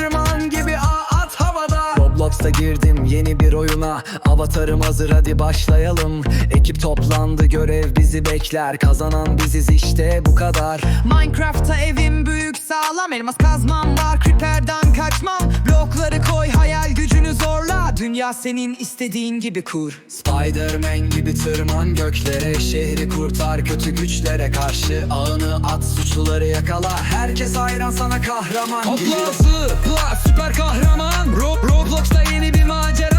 Spiderman gibi ağ at havada. Roblox'ta girdim yeni bir oyuna. Avatarım hazır hadi başlayalım. Ekip toplandı görev bizi bekler. Kazanan biziz işte bu kadar. Minecraft'ta evim büyük sağlam. Elmas kazmam var creeper'dan kaçmam. Blokları Dünya senin istediğin gibi kur. Spiderman gibi tırman göklere Şehri kurtar kötü güçlere karşı Ağını at suçluları yakala. Herkes hayran sana kahraman. Gibi zıpla süper kahraman. Rob Roblox'ta yeni bir macera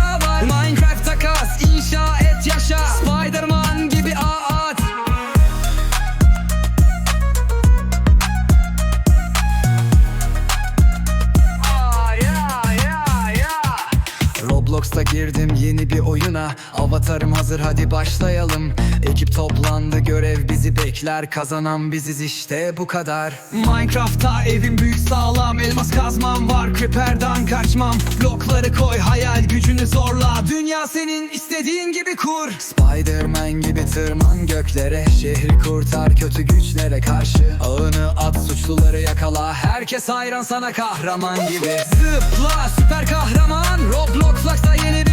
Roblox'ta girdim yeni bir oyuna. Avatarım hazır hadi başlayalım. Ekip toplandı görev bizi bekler. Kazanan biziz işte bu kadar. Minecraft'ta evim büyük sağlam. Elmas kazmam var creeper'dan kaçmam. Blokları koy hayal gücünü zorla. Dünya senin istediğin gibi kur. Spiderman gibi tırman göklere. Şehri kurtar kötü güçlere karşı. Ağını at suçluları yakala. Herkes hayran sana kahraman gibi. Zıpla süper kahraman. Roblox'ta yeni bir